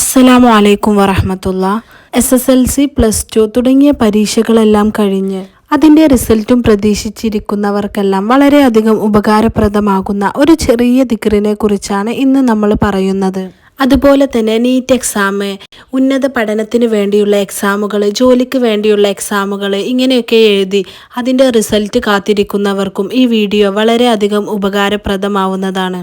അസ്സലാമു അലൈക്കും വറഹമത്തുള്ള. S S L C plus two തുടങ്ങിയ പരീക്ഷകളെല്ലാം കഴിഞ്ഞ് അതിന്റെ റിസൾട്ടും പ്രതീക്ഷിച്ചിരിക്കുന്നവർക്കെല്ലാം വളരെയധികം ഉപകാരപ്രദമാകുന്ന ഒരു ചെറിയ ദിക്റിനെ കുറിച്ചാണ് ഇന്ന് നമ്മൾ പറയുന്നത്. അതുപോലെ തന്നെ നീറ്റ് എക്സാം ഉന്നത പഠനത്തിന് വേണ്ടിയുള്ള എക്സാമുകൾ ജോലിക്ക് വേണ്ടിയുള്ള എക്സാമുകൾ ഇങ്ങനെയൊക്കെ എഴുതി അതിന്റെ റിസൾട്ട് കാത്തിരിക്കുന്നവർക്കും ഈ വീഡിയോ വളരെയധികം ഉപകാരപ്രദമാവുന്നതാണ്.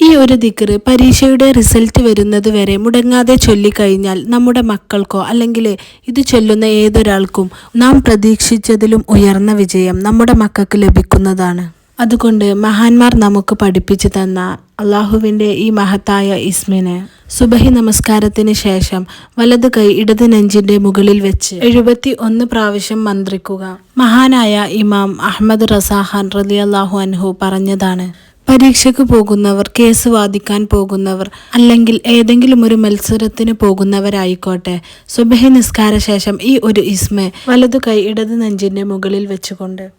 ഈ ഒരു ദിക്കറ് പരീക്ഷയുടെ റിസൾട്ട് വരുന്നത് വരെ മുടങ്ങാതെ ചൊല്ലിക്കഴിഞ്ഞാൽ നമ്മുടെ മക്കൾക്കോ അല്ലെങ്കിൽ ഇത് ചൊല്ലുന്ന ഏതൊരാൾക്കും നാം പ്രതീക്ഷിച്ചതിലും ഉയർന്ന വിജയം നമ്മുടെ മക്കൾക്ക് ലഭിക്കുന്നതാണ്. അതുകൊണ്ട് മഹാന്മാർ നമുക്ക് പഠിപ്പിച്ചു തന്ന അള്ളാഹുവിന്റെ ഈ മഹത്തായ ഇസ്മിന് സുബഹി നമസ്കാരത്തിന് ശേഷം വലത് കൈ ഇടത് നെഞ്ചിന്റെ മുകളിൽ വെച്ച് എഴുപത്തി ഒന്ന് പ്രാവശ്യം മന്ത്രിക്കുക. മഹാനായ ഇമാം അഹമ്മദ് റസാഹാൻ റലി അള്ളാഹു അൻഹു പറഞ്ഞതാണ് പരീക്ഷയ്ക്ക് പോകുന്നവർ കേസ് വാദിക്കാൻ പോകുന്നവർ അല്ലെങ്കിൽ ഏതെങ്കിലും ഒരു മത്സരത്തിന് പോകുന്നവരായിക്കോട്ടെ. സുബഹി നിസ്കാര ശേഷം ഈ ഒരു ഇസ്മെ വലതു കൈ ഇടത് നെഞ്ചിന്റെ മുകളിൽ വെച്ചുകൊണ്ട്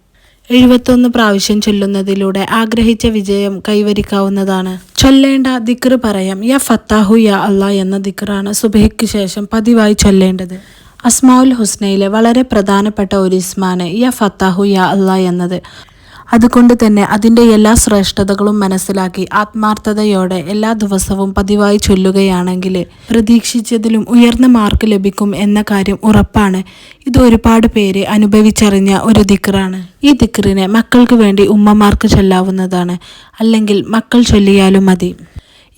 എഴുപത്തൊന്ന് പ്രാവശ്യം ചൊല്ലുന്നതിലൂടെ ആഗ്രഹിച്ച വിജയം കൈവരിക്കാവുന്നതാണ്. ചൊല്ലേണ്ട ദിക്ർ പറയാം. യ ഫത്താഹു യാ അള്ളാ എന്ന ദിക്റാണ് സുബഹിക്ക് ശേഷം പതിവായി ചൊല്ലേണ്ടത്. അസ്മാഉൽ ഹുസ്നയിലെ വളരെ പ്രധാനപ്പെട്ട ഒരു ഇസ്മാണ് യ ഫത്താഹു യാ അള്ളാ എന്നത്. അതുകൊണ്ട് തന്നെ അതിന്റെ എല്ലാ ശ്രേഷ്ഠതകളും മനസ്സിലാക്കി ആത്മാർത്ഥതയോടെ എല്ലാ ദിവസവും പതിവായി ചൊല്ലുകയാണെങ്കിൽ പ്രതീക്ഷിച്ചതിലും ഉയർന്ന മാർക്ക് ലഭിക്കും എന്ന കാര്യം ഉറപ്പാണ്. ഇത് ഒരുപാട് പേര് അനുഭവിച്ചറിഞ്ഞ ഒരു ദിക്റാണ്. ഈ ദിക്റിനെ മക്കൾക്ക് വേണ്ടി ഉമ്മമാർക്ക് ചൊല്ലാവുന്നതാണ്. അല്ലെങ്കിൽ മക്കൾ ചൊല്ലിയാലും മതി.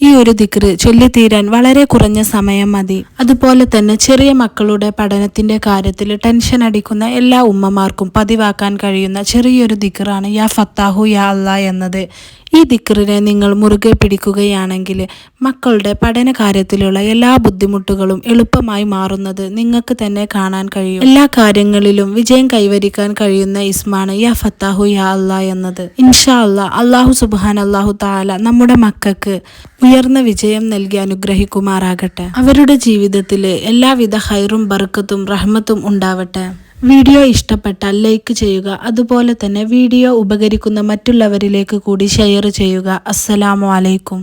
ഈ ഒരു ദിക്റ് ചൊല്ലിത്തീരാൻ വളരെ കുറഞ്ഞ സമയം മതി. അതുപോലെ തന്നെ ചെറിയ മക്കളുടെ പഠനത്തിന്റെ കാര്യത്തിൽ ടെൻഷൻ അടിക്കുന്ന എല്ലാ ഉമ്മമാർക്കും പതിവാക്കാൻ കഴിയുന്ന ചെറിയൊരു ദിക്റാണ് യാ ഫത്താഹു യാ അല്ല എന്നത്. ഈ ദിക്റിനെ നിങ്ങൾ മുറുകെ പിടിക്കുകയാണെങ്കിൽ മക്കളുടെ പഠന കാര്യത്തിലുള്ള എല്ലാ ബുദ്ധിമുട്ടുകളും എളുപ്പമായി മാറുന്നത് നിങ്ങൾക്ക് തന്നെ കാണാൻ കഴിയും. എല്ലാ കാര്യങ്ങളിലും വിജയം കൈവരിക്കാൻ കഴിയുന്ന ഇസ്മാണ് യാ ഫത്താഹു യാ അല്ല എന്നത്. ഇൻഷാ അല്ല അള്ളാഹു സുബാൻ അള്ളാഹു താല നമ്മുടെ മക്കൾക്ക് ഉയർന്ന വിജയം നൽകി അനുഗ്രഹിക്കുമാറാകട്ടെ. അവരുടെ ജീവിതത്തിലെ എല്ലാവിധ ഹൈറും ബർക്കത്തും റഹ്മത്തും ഉണ്ടാവട്ടെ. വീഡിയോ ഇഷ്ടപ്പെട്ടാൽ ലൈക്ക് ചെയ്യുക. അതുപോലെ തന്നെ വീഡിയോ ഉപകരിക്കുന്ന മറ്റുള്ളവരിലേക്ക് കൂടി ഷെയർ ചെയ്യുക. അസ്സലാമു അലൈക്കും.